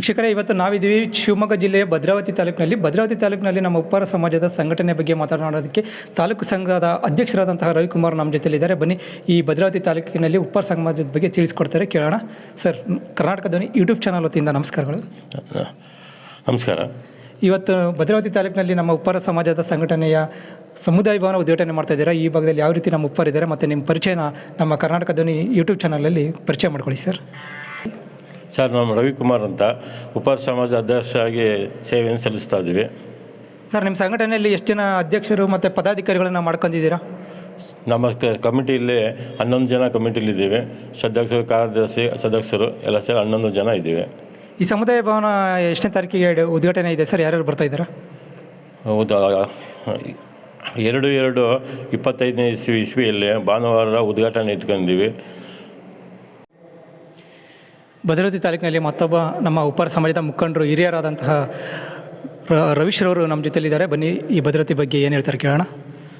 ವೀಕ್ಷಕರೇ ಇವತ್ತು ನಾವಿದ್ದೀವಿ ಶಿವಮೊಗ್ಗ ಜಿಲ್ಲೆಯ ಭದ್ರಾವತಿ ತಾಲೂಕಿನಲ್ಲಿ. ಭದ್ರಾವತಿ ತಾಲೂಕಿನಲ್ಲಿ ನಮ್ಮ ಉಪ್ಪಾರ ಸಮಾಜದ ಸಂಘಟನೆ ಬಗ್ಗೆ ಮಾತನಾಡೋದಕ್ಕೆ ತಾಲೂಕು ಸಂಘದ ಅಧ್ಯಕ್ಷರಾದಂತಹ ರವಿಕುಮಾರ್ ನಮ್ಮ ಜೊತೆಲಿದ್ದಾರೆ. ಬನ್ನಿ ಈ ಭದ್ರಾವತಿ ತಾಲೂಕಿನಲ್ಲಿ ಉಪ್ಪಾರ ಸಮಾಜದ ಬಗ್ಗೆ ತಿಳಿಸ್ಕೊಡ್ತಾರೆ. ಕೇಳೋಣ. ಸರ್ ಕರ್ನಾಟಕ ಧ್ವನಿ ಯೂಟ್ಯೂಬ್ ಚಾನಲ್ ವತಿಯಿಂದ ನಮಸ್ಕಾರಗಳು. ನಮಸ್ಕಾರ. ಇವತ್ತು ಭದ್ರಾವತಿ ತಾಲೂಕಿನಲ್ಲಿ ನಮ್ಮ ಉಪ್ಪಾರ ಸಮಾಜದ ಸಂಘಟನೆಯ ಸಮುದಾಯ ಭವನ ಉದ್ಘಾಟನೆ ಮಾಡ್ತಾ ಇದ್ದೀರಾ? ಈ ಭಾಗದಲ್ಲಿ ಯಾವ ರೀತಿ ನಮ್ಮ ಉಪ್ಪಾರ ಇದ್ದಾರೆ ಮತ್ತು ನಿಮ್ಮ ಪರಿಚಯನ ನಮ್ಮ ಕರ್ನಾಟಕ ಧ್ವನಿ ಯೂಟ್ಯೂಬ್ ಚಾನಲಲ್ಲಿ ಪರಿಚಯ ಮಾಡ್ಕೊಳ್ಳಿ ಸರ್. ಸರ್ ನಮ್ಮ ರವಿಕುಮಾರ್ ಅಂತ ಉಪ ಸಮಾಜ ಅಧ್ಯಕ್ಷರಾಗಿ ಸೇವೆಯನ್ನು ಸಲ್ಲಿಸ್ತಾ ಇದ್ದೀವಿ. ಸರ್ ನಿಮ್ಮ ಸಂಘಟನೆಯಲ್ಲಿ ಎಷ್ಟು ಜನ ಅಧ್ಯಕ್ಷರು ಮತ್ತು ಪದಾಧಿಕಾರಿಗಳನ್ನು ಮಾಡ್ಕೊಂಡಿದ್ದೀರಾ? ನಮ್ಮ ಕ- ಕಮಿಟಿಯಲ್ಲಿ ಹನ್ನೊಂದು ಜನ ಇದ್ದೀವಿ. ಸದಸ್ಯರು ಕಾರ್ಯದರ್ಶಿ ಸದಸ್ಯರು ಎಲ್ಲ ಸೇರಿ ಹನ್ನೊಂದು ಜನ ಇದ್ದೀವಿ. ಈ ಸಮುದಾಯ ಭವನ ಎಷ್ಟನೇ ತಾರೀಕಿಗೆ ಉದ್ಘಾಟನೆ ಇದೆ ಸರ್? ಯಾರ್ಯಾರು ಬರ್ತಾ ಇದ್ದೀರಾ? ಹೌದು? ಎರಡು ಎರಡು ಇಪ್ಪತ್ತೈದನೇ ಇಸ್ವಿ ಇಸ್ವಿಯಲ್ಲಿ ಭಾನುವಾರ ಉದ್ಘಾಟನೆ ಇಟ್ಕೊಂಡಿದ್ದೀವಿ. ಭದ್ರಾವತಿ ತಾಲೂಕಿನಲ್ಲಿ ಮತ್ತೊಬ್ಬ ನಮ್ಮ ಉಪ್ಪಾರ ಸಮಾಜದ ಮುಖಂಡರು ಹಿರಿಯರಾದಂತಹ ರ- ರವೀಶ್ರವರು ನಮ್ಮ ಜೊತೆಯಲ್ಲಿದ್ದಾರೆ. ಬನ್ನಿ ಈ ಭದ್ರತೆ ಬಗ್ಗೆ ಏನು ಹೇಳ್ತಾರೆ ಕೇಳೋಣ.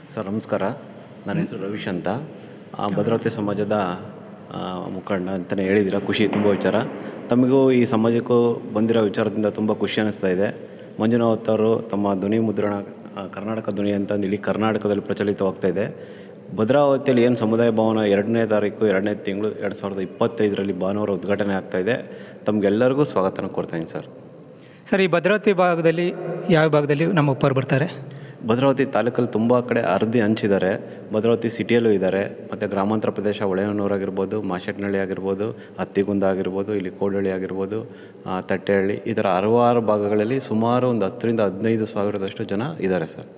ಸರ್ ನಮಸ್ಕಾರ. ನನ್ನ ಹೆಸರು ರವೀಶ್ ಅಂತ. ಆ, ಭದ್ರಾವತಿ ಸಮಾಜದ ಮುಖಂಡ ಅಂತಲೇ ಹೇಳಿದಿರ ಖುಷಿ ತುಂಬ ವಿಚಾರ. ತಮಗೂ ಈ ಸಮಾಜಕ್ಕೂ ಬಂದಿರೋ ವಿಚಾರದಿಂದ ತುಂಬ ಖುಷಿ ಅನ್ನಿಸ್ತಾ ಇದೆ. ಮಂಜುನಾಥ್ ಅವರು ತಮ್ಮ ಧ್ವನಿ ಮುದ್ರಣ ಕರ್ನಾಟಕ ಧ್ವನಿ ಅಂತ ಇಲ್ಲಿ ಕರ್ನಾಟಕದಲ್ಲಿ ಪ್ರಚಲಿತವಾಗ್ತಾ ಇದೆ. ಭದ್ರಾವತಿಯಲ್ಲಿ ಏನು ಸಮುದಾಯ ಭವನ ಎರಡನೇ ತಾರೀಕು ಎರಡನೇ ತಿಂಗಳು ಎರಡು ಸಾವಿರದ ಇಪ್ಪತ್ತೈದರಲ್ಲಿ ಭಾನುವಾರ ಉದ್ಘಾಟನೆ ಆಗ್ತಾಯಿದೆ ತಮಗೆಲ್ಲರಿಗೂ ಸ್ವಾಗತನ ಕೊಡ್ತಾಯಿನಿ ಸರ್. ಸರ್ ಈ ಭದ್ರಾವತಿ ಭಾಗದಲ್ಲಿ ಯಾವ ಭಾಗದಲ್ಲಿ ನಮ್ಮ ಒಪ್ಪರು ಬರ್ತಾರೆ? ಭದ್ರಾವತಿ ತಾಲೂಕಲ್ಲಿ ತುಂಬ ಕಡೆ ಅರ್ಧಿ ಹಂಚಿದ್ದಾರೆ. ಭದ್ರಾವತಿ ಸಿಟಿಯಲ್ಲೂ ಇದ್ದಾರೆ. ಮತ್ತು ಗ್ರಾಮಾಂತರ ಪ್ರದೇಶ ಹೊಳೆಹೊನ್ನೂರು ಆಗಿರ್ಬೋದು ಮಾಶೆಟ್ನಳ್ಳಿ ಆಗಿರ್ಬೋದು ಹತ್ತಿಗುಂದ ಆಗಿರ್ಬೋದು ಇಲ್ಲಿ ಕೋಡಹಳ್ಳಿ ಆಗಿರ್ಬೋದು ಆ, ತಟ್ಟೆಹಳ್ಳಿ ಈ ಥರ ಹಲವಾರು ಭಾಗಗಳಲ್ಲಿ ಸುಮಾರು ಒಂದು ಹತ್ತರಿಂದ ಹದಿನೈದು ಸಾವಿರದಷ್ಟು ಜನ ಇದ್ದಾರೆ ಸರ್.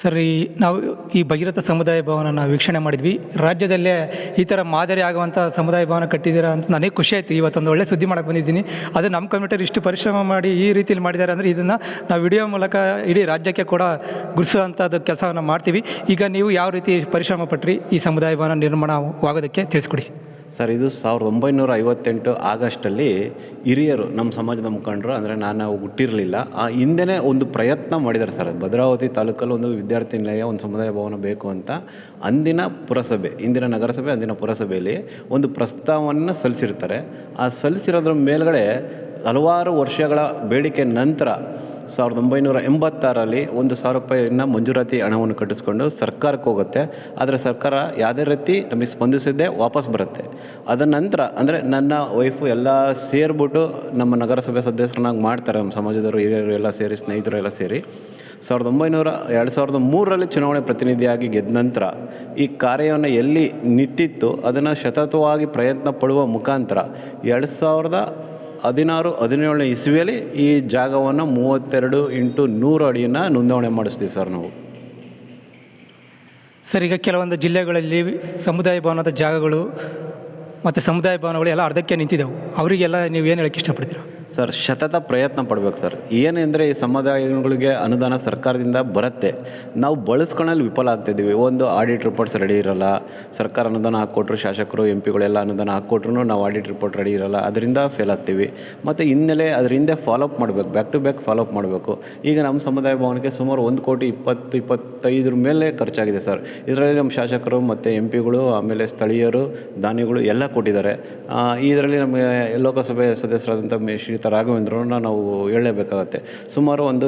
ಸರ್, ನಾವು ಈ ಭಗೀರಥ ಸಮುದಾಯ ಭವನನ ವೀಕ್ಷಣೆ ಮಾಡಿದ್ವಿ. ರಾಜ್ಯದಲ್ಲೇ ಈ ಥರ ಮಾದರಿ ಆಗುವಂಥ ಸಮುದಾಯ ಭವನ ಕಟ್ಟಿದ್ದೀರಾ ಅಂತ ನನಗೆ ಖುಷಿ ಆಯಿತು. ಇವತ್ತೊಂದು ಒಳ್ಳೆ ಸುದ್ದಿ ಮಾಡಕ್ಕೆ ಬಂದಿದ್ದೀನಿ. ಅದು ನಮ್ಮ ಕಮ್ಯುನಿಟರ್ ಇಷ್ಟು ಪರಿಶ್ರಮ ಮಾಡಿ ಈ ರೀತಿಯಲ್ಲಿ ಮಾಡಿದ್ದಾರೆ ಅಂದರೆ ಇದನ್ನು ನಾವು ವಿಡಿಯೋ ಮೂಲಕ ಇಡೀ ರಾಜ್ಯಕ್ಕೆ ಕೂಡ ಗುರುಸುವಂಥದ್ದು ಕೆಲಸವನ್ನು ಮಾಡ್ತೀವಿ. ಈಗ ನೀವು ಯಾವ ರೀತಿ ಪರಿಶ್ರಮ ಪಟ್ರಿ ಈ ಸಮುದಾಯ ಭವನ ನಿರ್ಮಾಣವಾಗೋದಕ್ಕೆ ತಿಳಿಸ್ಕೊಡಿ. ಸರ್, ಇದು ಸಾವಿರದ ಒಂಬೈನೂರ ಐವತ್ತೆಂಟು ಆಗಸ್ಟಲ್ಲಿ ಹಿರಿಯರು, ನಮ್ಮ ಸಮಾಜದ ಮುಖಂಡರು, ಅಂದರೆ ನಾನು ಹುಟ್ಟಿರಲಿಲ್ಲ. ಆ ಹಿಂದೆನೇ ಒಂದು ಪ್ರಯತ್ನ ಮಾಡಿದ್ದಾರೆ ಸರ್. ಭದ್ರಾವತಿ ತಾಲೂಕಲ್ಲಿ ಒಂದು ವಿದ್ಯಾರ್ಥಿ ನಿಲಯ, ಒಂದು ಸಮುದಾಯ ಭವನ ಬೇಕು ಅಂತ ಅಂದಿನ ಪುರಸಭೆ, ಇಂದಿನ ನಗರಸಭೆ, ಅಂದಿನ ಪುರಸಭೆಯಲ್ಲಿ ಒಂದು ಪ್ರಸ್ತಾವವನ್ನು ಸಲ್ಲಿಸಿರ್ತಾರೆ. ಆ ಸಲ್ಲಿಸಿರೋದ್ರ ಮೇಲುಗಡೆ ಹಲವಾರು ವರ್ಷಗಳ ಬೇಡಿಕೆ ನಂತರ ಸಾವಿರದ ಒಂಬೈನೂರ ಎಂಬತ್ತಾರರಲ್ಲಿ ಒಂದು ಸಾವಿರ ರೂಪಾಯಿನ ಮಂಜೂರಾತಿ ಹಣವನ್ನು ಕಟ್ಟಿಸ್ಕೊಂಡು ಸರ್ಕಾರಕ್ಕೆ ಹೋಗುತ್ತೆ. ಆದರೆ ಸರ್ಕಾರ ಯಾವುದೇ ರೀತಿ ನಮಗೆ ಸ್ಪಂದಿಸಿದ್ದೇ ವಾಪಸ್ ಬರುತ್ತೆ. ಅದರ ನಂತರ ಅಂದರೆ ನನ್ನ ವೈಫು ಎಲ್ಲ ಸೇರಿಬಿಟ್ಟು ನಮ್ಮ ನಗರಸಭೆ ಸದಸ್ಯರನ್ನಾಗಿ ಮಾಡ್ತಾರೆ, ನಮ್ಮ ಸಮಾಜದವರು, ಹಿರಿಯರು ಎಲ್ಲ ಸೇರಿ, ಸ್ನೇಹಿತರು ಎಲ್ಲ ಸೇರಿ. ಸಾವಿರದ ಒಂಬೈನೂರ, ಎರಡು ಸಾವಿರದ ಮೂರರಲ್ಲಿ ಚುನಾವಣೆ ಪ್ರತಿನಿಧಿಯಾಗಿ ಗೆದ್ದ ನಂತರ ಈ ಕಾರ್ಯವನ್ನು ಎಲ್ಲಿ ನಿಂತಿತ್ತು ಅದನ್ನು ಶತತವಾಗಿ ಪ್ರಯತ್ನ ಪಡುವ ಮುಖಾಂತರ ಎರಡು ಸಾವಿರದ ಹದಿನಾರು, ಹದಿನೇಳನೇ ಇಸ್ವಿಯಲ್ಲಿ ಈ ಜಾಗವನ್ನು ಮೂವತ್ತೆರಡು ಇಂಟು ನೂರು ಅಡಿಯನ್ನು ನೋಂದಣಿ ಮಾಡಿಸ್ತೀವಿ ಸರ್ ನಾವು. ಸರ್, ಈಗ ಕೆಲವೊಂದು ಜಿಲ್ಲೆಗಳಲ್ಲಿ ಸಮುದಾಯ ಭವನದ ಜಾಗಗಳು ಮತ್ತು ಸಮುದಾಯ ಭವನಗಳು ಎಲ್ಲ ಅರ್ಧಕ್ಕೆ ನಿಂತಿದ್ದವು ಅವರಿಗೆಲ್ಲ ನೀವು ಏನು ಹೇಳಕ್ಕೆ ಇಷ್ಟಪಡ್ತೀರಾ? ಸರ್ ಸತತ ಪ್ರಯತ್ನ ಪಡ್ಬೇಕು ಸರ್. ಏನೆಂದರೆ ಈ ಸಮುದಾಯಗಳಿಗೆ ಅನುದಾನ ಸರ್ಕಾರದಿಂದ ಬರುತ್ತೆ. ನಾವು ಬಳಸ್ಕೊಳ್ಳಲು ವಿಫಲ ಆಗ್ತಿದ್ದೀವಿ. ಒಂದು ಆಡಿಟ್ ರಿಪೋರ್ಟ್ಸ್ ರೆಡಿ ಇರಲ್ಲ. ಸರ್ಕಾರ ಅನುದಾನ ಹಾಕ್ಕೊಟ್ರು ಶಾಸಕರು ಎಂ ಪಿಗಳೆಲ್ಲ ಅನುದಾನ ಹಾಕ್ಕೊಟ್ರು ನಾವು ಆಡಿಟ್ ರಿಪೋರ್ಟ್ ರೆಡಿ ಇರಲ್ಲ. ಅದರಿಂದ ಫೇಲ್ ಆಗ್ತೀವಿ. ಮತ್ತು ಹಿನ್ನೆಲೆ ಅದರ ಹಿಂದೆ ಫಾಲೋಅಪ್ ಮಾಡಬೇಕು. ಬ್ಯಾಕ್ ಟು ಬ್ಯಾಕ್ ಫಾಲೋಅಪ್ ಮಾಡಬೇಕು. ಈಗ ನಮ್ಮ ಸಮುದಾಯ ಭವನಕ್ಕೆ ಸುಮಾರು ಒಂದು ಕೋಟಿ ಇಪ್ಪತ್ತು, ಇಪ್ಪತ್ತೈದರ ಮೇಲೆ ಖರ್ಚಾಗಿದೆ ಸರ್. ಇದರಲ್ಲಿ ನಮ್ಮ ಶಾಸಕರು ಮತ್ತು ಎಂ ಪಿಗಳು ಆಮೇಲೆ ಸ್ಥಳೀಯರು, ದಾನಿಗಳು ಎಲ್ಲ ಕೊಟ್ಟಿದ್ದಾರೆ. ಇದರಲ್ಲಿ ನಮಗೆ ಲೋಕಸಭೆ ಸದಸ್ಯರಾದಂಥ ಮೇ ರಾಘವೇಂದ್ರನ್ನ ನಾವು ಹೇಳಲೇಬೇಕಾಗತ್ತೆ. ಸುಮಾರು ಒಂದು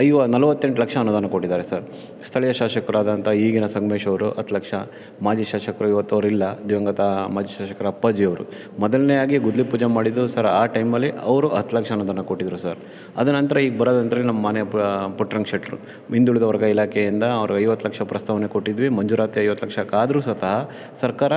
ಐವ, ನಲವತ್ತೆಂಟು ಲಕ್ಷ ಅನುದಾನ ಕೊಟ್ಟಿದ್ದಾರೆ ಸರ್. ಸ್ಥಳೀಯ ಶಾಸಕರಾದಂಥ ಈಗಿನ ಸಂಗಮೇಶ್ ಅವರು ಹತ್ತು ಲಕ್ಷ. ಮಾಜಿ ಶಾಸಕರು ಇವತ್ತು ಅವರಿಲ್ಲ ದಿವಂಗತ ಮಾಜಿ ಶಾಸಕರ ಅಪ್ಪಾಜಿ ಅವರು. ಮೊದಲನೇಯಾಗಿ ಗುದ್ಲಿ ಪೂಜೆ ಮಾಡಿದ್ದು ಸರ್ ಆ ಟೈಮಲ್ಲಿ ಅವರು ಹತ್ತು ಲಕ್ಷ ಅನುದಾನ ಕೊಟ್ಟಿದ್ದರು ಸರ್. ಅದ ನಂತರ ಈಗ ಬರೋದಂದ್ರೆ ನಮ್ಮ ಮನೆ ಪುಟ್ಟರಂಗ ಶೆಟ್ಟರು. ಹಿಂದುಳಿದ ವರ್ಗ ಇಲಾಖೆಯಿಂದ ಅವರು ಐವತ್ತು ಲಕ್ಷ ಪ್ರಸ್ತಾವನೆ ಕೊಟ್ಟಿದ್ವಿ. ಮಂಜೂರಾತಿ ಐವತ್ತು ಲಕ್ಷಕ್ಕಾದರೂ ಸ್ವತಃ ಸರ್ಕಾರ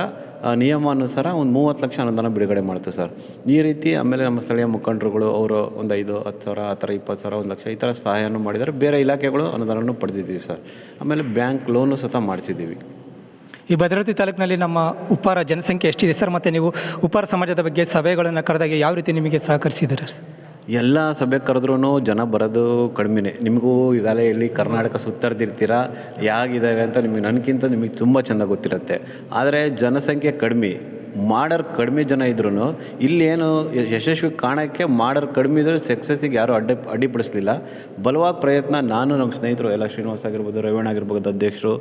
ನಿಯಮಾನುಸಾರ ಒಂದು ಮೂವತ್ತು ಲಕ್ಷ ಅನುದಾನ ಬಿಡುಗಡೆ ಮಾಡುತ್ತೆ ಸರ್. ಈ ರೀತಿ ಆಮೇಲೆ ನಮ್ಮ ಸ್ಥಳೀಯ ಮುಖಂಡರುಗಳು ಅವರು ಒಂದು ಐದು, ಹತ್ತು ಸಾವಿರ, ಆ ಥರ ಇಪ್ಪತ್ತು ಸಾವಿರ, ಒಂದು ಲಕ್ಷ ಈ ಥರ ಸಹಾಯವನ್ನು ಮಾಡಿದರೆ ಬೇರೆ ಇಲಾಖೆಗಳು ಅನುದಾನವನ್ನು ಪಡೆದಿದ್ದೀವಿ ಸರ್. ಆಮೇಲೆ ಬ್ಯಾಂಕ್ ಲೋನು ಸಹ ಮಾಡಿಸಿದ್ದೀವಿ. ಈ ಭದ್ರಾವತಿ ತಾಲೂಕಿನಲ್ಲಿ ನಮ್ಮ ಉಪ್ಪಾರ ಜನಸಂಖ್ಯೆ ಎಷ್ಟಿದೆ ಸರ್? ಮತ್ತು ನೀವು ಉಪ್ಪಾರ ಸಮಾಜದ ಬಗ್ಗೆ ಸಭೆಗಳನ್ನು ಕರೆದಾಗ ಯಾವ ರೀತಿ ನಿಮಗೆ ಸಹಕರಿಸಿದ್ದಾರೆ ಎಲ್ಲ ಸಭೆ ಕರೆದ್ರೂ ಜನ ಬರೋದು ಕಡಿಮೆನೇ. ನಿಮಗೂ ಈಗಾಗಲೇ ಇಲ್ಲಿ ಕರ್ನಾಟಕ ಸುತ್ತರಿದಿರ್ತೀರ? ಹೇಗಿದ್ದಾರೆ ಅಂತ ನಿಮಗೆ ನನಗಿಂತ ನಿಮಗೆ ತುಂಬ ಚೆಂದ ಗೊತ್ತಿರುತ್ತೆ. ಆದರೆ ಜನಸಂಖ್ಯೆ ಕಡಿಮೆ. ಮಾಡರ್ ಕಡಿಮೆ ಜನ ಇದ್ರೂ ಇಲ್ಲೇನು ಯಶಸ್ವಿ ಕಾಣೋಕ್ಕೆ ಮಾಡರ್ ಕಡಿಮೆ ಇದ್ರೂ ಸಕ್ಸಸ್ಸಿಗೆ ಯಾರೂ ಅಡ್ಡಿ ಅಡ್ಡಿಪಡಿಸಲಿಲ್ಲ. ಬಲವಾಗಿ ಪ್ರಯತ್ನ ನಾನು ನಮ್ಮ ಸ್ನೇಹಿತರು ಎಲ್ಲ ಶ್ರೀನಿವಾಸ್ ಆಗಿರ್ಬೋದು ರವೀಣ ಆಗಿರ್ಬೋದು ಅಧ್ಯಕ್ಷರು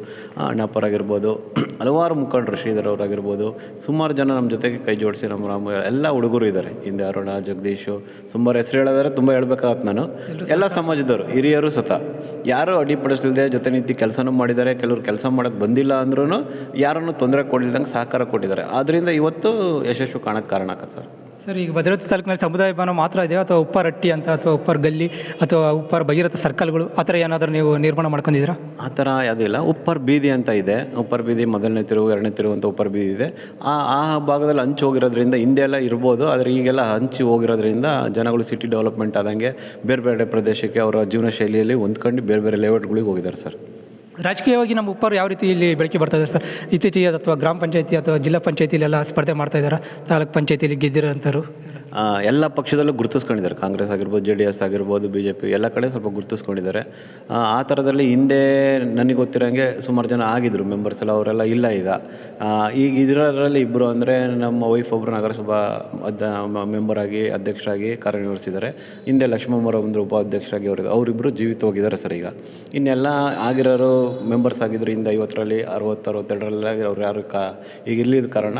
ಅಣ್ಣಪ್ಪರ್ ಆಗಿರ್ಬೋದು ಹಲವಾರು ಮುಖಂಡರು ಶ್ರೀಧರ್ ಅವರಾಗಿರ್ಬೋದು ಸುಮಾರು ಜನ ನಮ್ಮ ಜೊತೆಗೆ ಕೈ ಜೋಡಿಸಿ ನಮ್ಮ ರಾಮ ಎಲ್ಲ ಹುಡುಗರು ಇದ್ದಾರೆ ಹಿಂದೆ ಅರುಣ ಜಗದೀಶು ಸುಮಾರು ಹೆಸರು ಹೇಳೋದಾದ್ರೆ ತುಂಬ ಹೇಳ್ಬೇಕಾಗತ್ತೆ ನಾನು. ಎಲ್ಲ ಸಮಾಜದವರು ಹಿರಿಯರು ಸತ. ಯಾರೂ ಅಡ್ಡಿಪಡಿಸಲಿದೆ ಜೊತೆ ನಿಂತು ಕೆಲಸನೂ ಮಾಡಿದ್ದಾರೆ ಕೆಲವರು ಕೆಲಸ ಮಾಡೋಕ್ಕೆ ಬಂದಿಲ್ಲ ಅಂದ್ರೂ ಯಾರನ್ನು ತೊಂದರೆ ಕೊಡಲಿದ್ದಂಗೆ ಸಹಕಾರ ಕೊಟ್ಟಿದ್ದಾರೆ. ಆದ್ದರಿಂದ ಇವತ್ತು ಯಶಸ್ಸು ಕಾಣಕ್ಕೆ ಕಾರಣ ಆಗತ್ತೆ ಸರ್? ಸರ್ ಈಗ ಭದ್ರತೆ ತಾಲೂಕಿನಲ್ಲಿ ಸಮುದಾಯ ಭವನ ಮಾತ್ರ ಇದೆಯಾ ಅಥವಾ ಉಪ್ಪಾರ ಹಟ್ಟಿ ಅಂತ ಅಥವಾ ಉಪ್ಪಾರ ಗಲ್ಲಿ ಅಥವಾ ಉಪ್ಪಾರ ಭಗೀರಥ ಸರ್ಕಲ್ಗಳು ಆ ಥರ ಏನಾದರೂ ನೀವು ನಿರ್ಮಾಣ ಮಾಡ್ಕೊಂಡಿದ್ದೀರಾ? ಆ ಥರ ಯಾವುದಿಲ್ಲ ಉಪ್ಪರ್ ಬೀದಿ ಅಂತ ಇದೆ. ಉಪ್ಪರ್ ಬೀದಿ ಮೊದಲನೇ ತಿರುವು ಎರಡನೇ ತಿರುವು ಅಂತ ಉಪ್ಪರ್ ಬೀದಿ ಇದೆ. ಆ ಆ ಭಾಗದಲ್ಲಿ ಹಂಚು ಹೋಗಿರೋದ್ರಿಂದ ಹಿಂದೆ ಎಲ್ಲ ಇರ್ಬೋದು ಆದರೆ ಈಗೆಲ್ಲ ಹಂಚಿ ಹೋಗಿರೋದ್ರಿಂದ ಜನಗಳು ಸಿಟಿ ಡೆವಲಪ್ಮೆಂಟ್ ಆದಂಗೆ ಬೇರೆ ಬೇರೆ ಪ್ರದೇಶಕ್ಕೆ ಅವರ ಜೀವನ ಶೈಲಿಯಲ್ಲಿ ಹೊಂದ್ಕೊಂಡು ಬೇರೆ ಬೇರೆ ಲೇಔಟ್ಗಳಿಗೆ ಹೋಗಿದ್ದಾರೆ ಸರ್. ರಾಜಕೀಯವಾಗಿ ನಮ್ಮ ಉಪ್ಪರು ಯಾವ ರೀತಿ ಇಲ್ಲಿ ಬೆಳಕಿ ಬರ್ತಾ ಇದೆ ಸರ್? ಇತ್ತೀಚೆಗೆ ಅಥವಾ ಗ್ರಾಮ ಪಂಚಾಯತಿ ಅಥವಾ ಜಿಲ್ಲಾ ಪಂಚಾಯತಿಲೆಲ್ಲ ಸ್ಪರ್ಧೆ ಮಾಡ್ತಾ ಇದ್ದಾರೆ? ತಾಲೂಕ್ ಪಂಚಾಯತಿಲಿ ಗೆದ್ದಿರೋಂಥವ್ರು? ಎಲ್ಲ ಪಕ್ಷದಲ್ಲೂ ಗುರುತಿಸ್ಕೊಂಡಿದ್ದಾರೆ. ಕಾಂಗ್ರೆಸ್ ಆಗಿರ್ಬೋದು ಜೆ ಡಿ ಎಸ್ ಆಗಿರ್ಬೋದು ಬಿ ಜೆ ಪಿ ಎಲ್ಲ ಕಡೆ ಸ್ವಲ್ಪ ಗುರುತಿಸ್ಕೊಂಡಿದ್ದಾರೆ. ಆ, ಥರದಲ್ಲಿ ಹಿಂದೆ ನನಗೆ ಗೊತ್ತಿರೋಂಗೆ ಸುಮಾರು ಜನ ಆಗಿದ್ರು ಮೆಂಬರ್ಸ್ ಎಲ್ಲ ಅವರೆಲ್ಲ ಇಲ್ಲ ಈಗ. ಈಗ ಇದರಲ್ಲಿ ಇಬ್ಬರು ಅಂದರೆ ನಮ್ಮ ವೈಫ್ ಒಬ್ಬರು ನಗರಸಭಾ ಅದ ಮೆಂಬರ್ ಆಗಿ ಅಧ್ಯಕ್ಷರಾಗಿ ಕಾರ್ಯನಿರ್ವಹಿಸಿದ್ದಾರೆ. ಹಿಂದೆ ಲಕ್ಷ್ಮಮ್ಮರ ಒಂದು ಉಪಾಧ್ಯಕ್ಷರಾಗಿ ಅವರು ಅವರಿಬ್ಬರು ಜೀವಿತ ಹೋಗಿದ್ದಾರೆ ಸರ್ ಈಗ. ಇನ್ನೆಲ್ಲ ಆಗಿರೋರು ಮೆಂಬರ್ಸ್ ಆಗಿದ್ರು ಹಿಂದೆ ಐವತ್ತರಲ್ಲಿ ಅರವತ್ತು ಅರವತ್ತೆರಡರಲ್ಲಿ ಅವ್ರು ಯಾರು ಕಾ ಈಗ ಇಲ್ಲಿದ್ದ ಕಾರಣ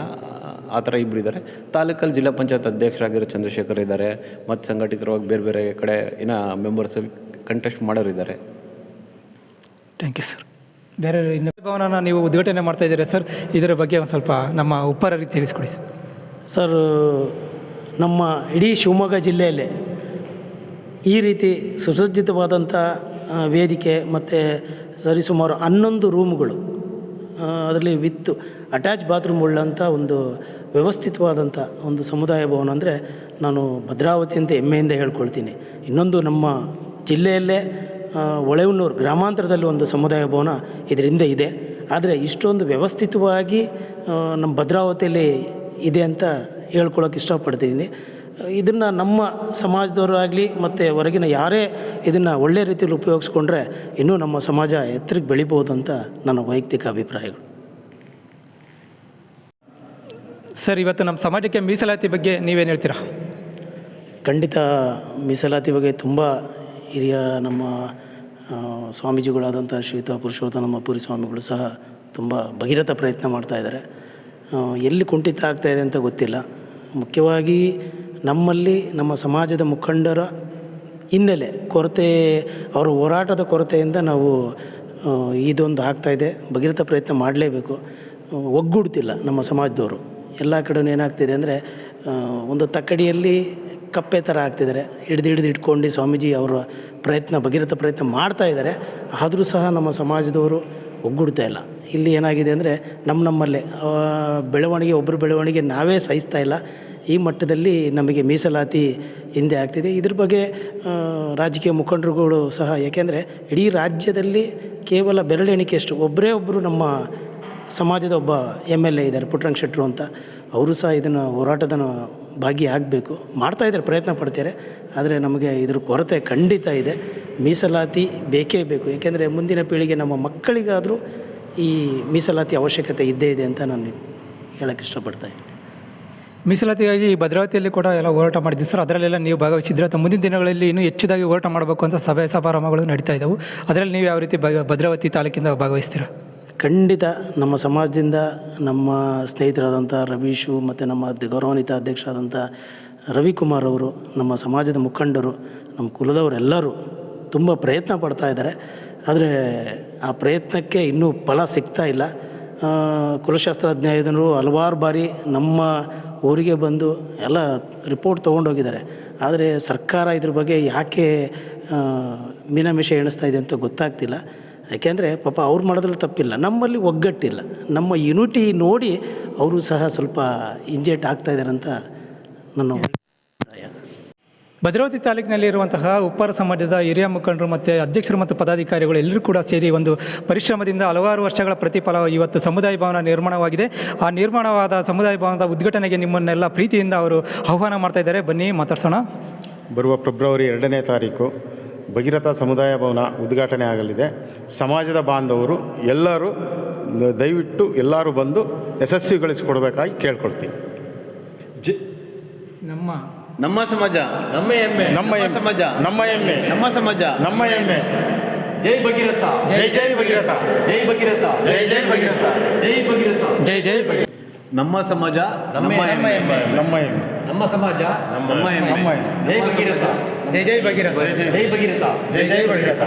ಆ ಥರ ಇಬ್ಬರು ಇದ್ದಾರೆ. ತಾಲೂಕಲ್ಲಿ ಜಿಲ್ಲಾ ಪಂಚಾಯತ್ ಅಧ್ಯಕ್ಷರಾಗಿರೋ ಚಂದ್ರಶೇಖರ್ ಇದ್ದಾರೆ. ಮತ್ತು ಸಂಘಟಿತರವಾಗಿ ಬೇರೆ ಬೇರೆ ಕಡೆ ಇನ್ನು ಮೆಂಬರ್ಸ್ ಕಂಟೆಸ್ಟ್ ಮಾಡೋರು ಇದ್ದಾರೆ. ಥ್ಯಾಂಕ್ ಯು ಸರ್ ಬೇರೆ ಇನ್ನು ಭವನನ ನೀವು ಉದ್ಘಾಟನೆ ಮಾಡ್ತಾ ಇದ್ದೀರಾ ಸರ್ ಇದರ ಬಗ್ಗೆ ಒಂದು ಸ್ವಲ್ಪ ನಮ್ಮ ಉಪ್ಪಾರರಿಗೆ ತಿಳಿಸ್ಕೊಡಿ ಸರ್ ಸರ್ ನಮ್ಮ ಇಡೀ ಶಿವಮೊಗ್ಗ ಜಿಲ್ಲೆಯಲ್ಲೇ ಈ ರೀತಿ ಸುಸಜ್ಜಿತವಾದಂಥ ವೇದಿಕೆ ಮತ್ತು ಸರಿಸುಮಾರು ಹನ್ನೊಂದು ರೂಮ್ಗಳು ಅದರಲ್ಲಿ ವಿತ್ ಅಟ್ಯಾಚ್ ಬಾತ್ರೂಮ್ ಉಳ್ಳಂಥ ಒಂದು ವ್ಯವಸ್ಥಿತವಾದಂಥ ಒಂದು ಸಮುದಾಯ ಭವನ ಅಂದರೆ ನಾನು ಭದ್ರಾವತಿ ಅಂತ ಹೆಮ್ಮೆಯಿಂದ ಹೇಳ್ಕೊಳ್ತೀನಿ. ಇನ್ನೊಂದು ನಮ್ಮ ಜಿಲ್ಲೆಯಲ್ಲೇ ಆ, ಹೊಳೆಹೊನ್ನೂರು ಗ್ರಾಮಾಂತರದಲ್ಲಿ ಒಂದು ಸಮುದಾಯ ಭವನ ಇದರಿಂದ ಇದೆ. ಆದರೆ ಇಷ್ಟೊಂದು ವ್ಯವಸ್ಥಿತವಾಗಿ ನಮ್ಮ ಭದ್ರಾವತಿಯಲ್ಲಿ ಇದೆ ಅಂತ ಹೇಳ್ಕೊಳ್ಳೋಕೆ ಇಷ್ಟಪಡ್ತಿದ್ದೀನಿ. ಇದನ್ನು ನಮ್ಮ ಸಮಾಜದವರು ಆಗಲಿ ಮತ್ತು ಹೊರಗಿನ ಯಾರೇ ಇದನ್ನು ಒಳ್ಳೆ ರೀತಿಯಲ್ಲಿ ಉಪಯೋಗಿಸ್ಕೊಂಡ್ರೆ ಇನ್ನೂ ನಮ್ಮ ಸಮಾಜ ಎತ್ತರಿಗೆ ಬೆಳಿಬೋದು ಅಂತ ನನ್ನ ವೈಯಕ್ತಿಕ ಅಭಿಪ್ರಾಯಗಳು. ಸರ್ ಇವತ್ತು ನಮ್ಮ ಸಮಾಜಕ್ಕೆ ಮೀಸಲಾತಿ ಬಗ್ಗೆ ನೀವೇನು ಹೇಳ್ತೀರಾ? ಖಂಡಿತ ಮೀಸಲಾತಿ ಬಗ್ಗೆ ತುಂಬ ಹಿರಿಯ ನಮ್ಮ ಸ್ವಾಮೀಜಿಗಳಾದಂಥ ಶ್ರೀತ ಪುರುಷೋತ್ತಮ ಪುರಿ ಸ್ವಾಮಿಗಳು ಸಹ ತುಂಬ ಭಗೀರಥ ಪ್ರಯತ್ನ ಮಾಡ್ತಾ ಇದ್ದಾರೆ. ಎಲ್ಲಿ ಕುಂಠಿತ ಆಗ್ತಾಯಿದೆ ಅಂತ ಗೊತ್ತಿಲ್ಲ. ಮುಖ್ಯವಾಗಿ ನಮ್ಮಲ್ಲಿ ನಮ್ಮ ಸಮಾಜದ ಮುಖಂಡರ ಹಿನ್ನೆಲೆ ಕೊರತೆ, ಅವರ ಹೋರಾಟದ ಕೊರತೆಯಿಂದ ನಾವು ಇದೊಂದು ಆಗ್ತಾಯಿದೆ ಭಗೀರಥ ಪ್ರಯತ್ನ ಮಾಡಲೇಬೇಕು. ಒಗ್ಗೂಡ್ತಿಲ್ಲ ನಮ್ಮ ಸಮಾಜದವರು. ಎಲ್ಲ ಕಡೆ ಏನಾಗ್ತಿದೆ ಅಂದರೆ ಒಂದು ತಕ್ಕಡಿಯಲ್ಲಿ ಕಪ್ಪೆ ಥರ ಆಗ್ತಿದ್ದಾರೆ. ಹಿಡ್ದು ಹಿಡ್ದು ಇಟ್ಕೊಂಡು ಸ್ವಾಮೀಜಿ ಅವರ ಪ್ರಯತ್ನ, ಭಗೀರಥ ಪ್ರಯತ್ನ ಮಾಡ್ತಾ ಇದ್ದಾರೆ. ಆದರೂ ಸಹ ನಮ್ಮ ಸಮಾಜದವರು ಒಗ್ಗೂಡ್ತಾ ಇಲ್ಲ. ಇಲ್ಲಿ ಏನಾಗಿದೆ ಅಂದರೆ ನಮ್ಮ ನಮ್ಮಲ್ಲೇ ಬೆಳವಣಿಗೆ ಒಬ್ಬರು ಬೆಳವಣಿಗೆ ನಾವೇ ಸಹಿಸ್ತಾ ಇಲ್ಲ. ಈ ಮಟ್ಟದಲ್ಲಿ ನಮಗೆ ಮೀಸಲಾತಿ ಹಿಂದೆ ಆಗ್ತಿದೆ. ಇದ್ರ ಬಗ್ಗೆ ರಾಜಕೀಯ ಮುಖಂಡರುಗಳು ಸಹ, ಯಾಕೆಂದರೆ ಇಡೀ ರಾಜ್ಯದಲ್ಲಿ ಕೇವಲ ಬೆರಳೆಣಿಕೆಯಷ್ಟು ಒಬ್ಬರೇ ಒಬ್ಬರು ನಮ್ಮ ಸಮಾಜದ ಒಬ್ಬ ಎಂ ಎಲ್ ಎ ಇದ್ದಾರೆ, ಪುಟ್ಟರಂಗ ಶೆಟ್ಟರು ಅಂತ. ಅವರು ಸಹ ಇದನ್ನು ಹೋರಾಟದ ಭಾಗಿಯಾಗಬೇಕು ಮಾಡ್ತಾ ಇದ್ದಾರೆ, ಪ್ರಯತ್ನ ಪಡ್ತಾರೆ ಆದರೆ ನಮಗೆ ಇದ್ರ ಕೊರತೆ ಖಂಡಿತ ಇದೆ. ಮೀಸಲಾತಿ ಬೇಕೇ ಬೇಕು. ಏಕೆಂದರೆ ಮುಂದಿನ ಪೀಳಿಗೆ ನಮ್ಮ ಮಕ್ಕಳಿಗಾದರೂ ಈ ಮೀಸಲಾತಿ ಅವಶ್ಯಕತೆ ಇದ್ದೇ ಇದೆ ಅಂತ ನಾನು ಹೇಳಕ್ಕೆ ಇಷ್ಟಪಡ್ತಾ ಇದ್ದೀನಿ ಈ ಭದ್ರಾವತಿಯಲ್ಲಿ ಕೂಡ ಎಲ್ಲ ಹೋರಾಟ ಮಾಡಿದ್ದೀವಿ ಸರ್, ಅದರಲ್ಲೆಲ್ಲ ನೀವು ಭಾಗವಹಿಸಿದ್ರೆ ಅಥವಾ ಮುಂದಿನ ದಿನಗಳಲ್ಲಿ ಇನ್ನೂ ಹೆಚ್ಚಿದಾಗಿ ಹೋರಾಟ ಮಾಡಬೇಕು ಅಂತ ಸಭೆ ಸಮಾರಂಭಗಳು ನಡೀತಾ ಇದ್ದಾವೆ ಅದರಲ್ಲಿ ನೀವು ಯಾವ ರೀತಿ ಭದ್ರಾವತಿ ತಾಲೂಕಿಂದ ಭಾಗವಹಿಸ್ತೀರಾ? ಖಂಡಿತ ನಮ್ಮ ಸಮಾಜದಿಂದ ನಮ್ಮ ಸ್ನೇಹಿತರಾದಂಥ ರವೀಶು ಮತ್ತು ನಮ್ಮ ಗೌರವಾನ್ವಿತ ಅಧ್ಯಕ್ಷರಾದಂಥ ರವಿಕುಮಾರ್ ಅವರು, ನಮ್ಮ ಸಮಾಜದ ಮುಖಂಡರು, ನಮ್ಮ ಕುಲದವರೆಲ್ಲರೂ ತುಂಬ ಪ್ರಯತ್ನ ಪಡ್ತಾ ಇದ್ದಾರೆ. ಆದರೆ ಆ ಪ್ರಯತ್ನಕ್ಕೆ ಇನ್ನೂ ಫಲ ಸಿಗ್ತಾ ಇಲ್ಲ. ಕುಲಶಾಸ್ತ್ರಜ್ಞರು ಹಲವಾರು ಬಾರಿ ನಮ್ಮ ಊರಿಗೆ ಬಂದು ಎಲ್ಲ ರಿಪೋರ್ಟ್ ತೊಗೊಂಡೋಗಿದ್ದಾರೆ ಆದರೆ ಸರ್ಕಾರ ಇದ್ರ ಬಗ್ಗೆ ಯಾಕೆ ಮೀನಮೇಷ ಎಣಿಸ್ತಾ ಇದೆ ಅಂತ ಗೊತ್ತಾಗ್ತಿಲ್ಲ. ಯಾಕೆಂದರೆ ಪಾಪ ಅವ್ರು ಮಾಡೋದ್ರಲ್ಲಿ ತಪ್ಪಿಲ್ಲ. ನಮ್ಮಲ್ಲಿ ಒಗ್ಗಟ್ಟಿಲ್ಲ. ನಮ್ಮ ಯುನಿಟಿ ನೋಡಿ ಅವರು ಸಹ ಸ್ವಲ್ಪ ಇಂಜೆಕ್ಟ್ ಆಗ್ತಾಯಿದ್ದಾರೆ ಅಂತ ನನ್ನ ಭದ್ರಾವತಿ ತಾಲೂಕಿನಲ್ಲಿ ಇರುವಂತಹ ಉಪ್ಪಾರ ಸಮಾಜದ ಹಿರಿಯ ಮುಖಂಡರು ಮತ್ತು ಅಧ್ಯಕ್ಷರು ಮತ್ತು ಪದಾಧಿಕಾರಿಗಳು ಎಲ್ಲರೂ ಕೂಡ ಸೇರಿ ಒಂದು ಪರಿಶ್ರಮದಿಂದ ಹಲವಾರು ವರ್ಷಗಳ ಪ್ರತಿಫಲ ಇವತ್ತು ಸಮುದಾಯ ಭವನ ನಿರ್ಮಾಣವಾಗಿದೆ. ಆ ನಿರ್ಮಾಣವಾದ ಸಮುದಾಯ ಭವನದ ಉದ್ಘಾಟನೆಗೆ ನಿಮ್ಮನ್ನೆಲ್ಲ ಪ್ರೀತಿಯಿಂದ ಅವರು ಆಹ್ವಾನ ಮಾಡ್ತಾ ಇದ್ದಾರೆ. ಬನ್ನಿ ಮಾತಾಡ್ಸೋಣ. ಬರುವ ಫೆಬ್ರವರಿ ಎರಡನೇ ತಾರೀಕು ಭಗೀರಥ ಸಮುದಾಯ ಭವನ ಉದ್ಘಾಟನೆ ಆಗಲಿದೆ. ಸಮಾಜದ ಬಾಂಧವರು ಎಲ್ಲರೂ ದಯವಿಟ್ಟು ಎಲ್ಲರೂ ಬಂದು ಯಶಸ್ವಿಗೊಳಿಸಿಕೊಡ್ಬೇಕಾಗಿ ಕೇಳ್ಕೊಳ್ತೀನಿ. ನಮ್ಮ ನಮ್ಮ ಸಮಾಜ ನಮ್ಮ ಹೆಮ್ಮೆ ನಮ್ಮ ಸಮಾಜ ನಮ್ಮ ಹೆಮ್ಮೆ ನಮ್ಮ ಸಮಾಜ ನಮ್ಮ ಹೆಮ್ಮೆ ಜೈ ಭಗೀರಥ ಜೈ ಜೈ ಭಗೀರಥ ಜೈ ಭಗೀರಥ ಜೈ ಜೈ ಭಗೀರಥ ಜೈ ಭಗೀರಥ ಜೈ ಜೈ ಭಗೀರಥ. ನಮ್ಮ ಸಮಾಜ ನಮ್ಮ ನಮ್ಮ ಹೆಮ್ಮೆ. ನಮ್ಮ ಹೆಮ್ಮೆ ನಮ್ಮ ಸಮಾಜ ನಮ್ಮ ಹೆಮ್ಮೆ ನಮ್ಮ ಎಮ್ಮೆ ಜೈ ಭಗೀರಥ ಜೈ ಜೈ ಭಗೀರಥ ಜೈ ಜೈ ಜೈ ಭಗೀರಥ ಜೈ ಜೈ ಭಗೀರಥ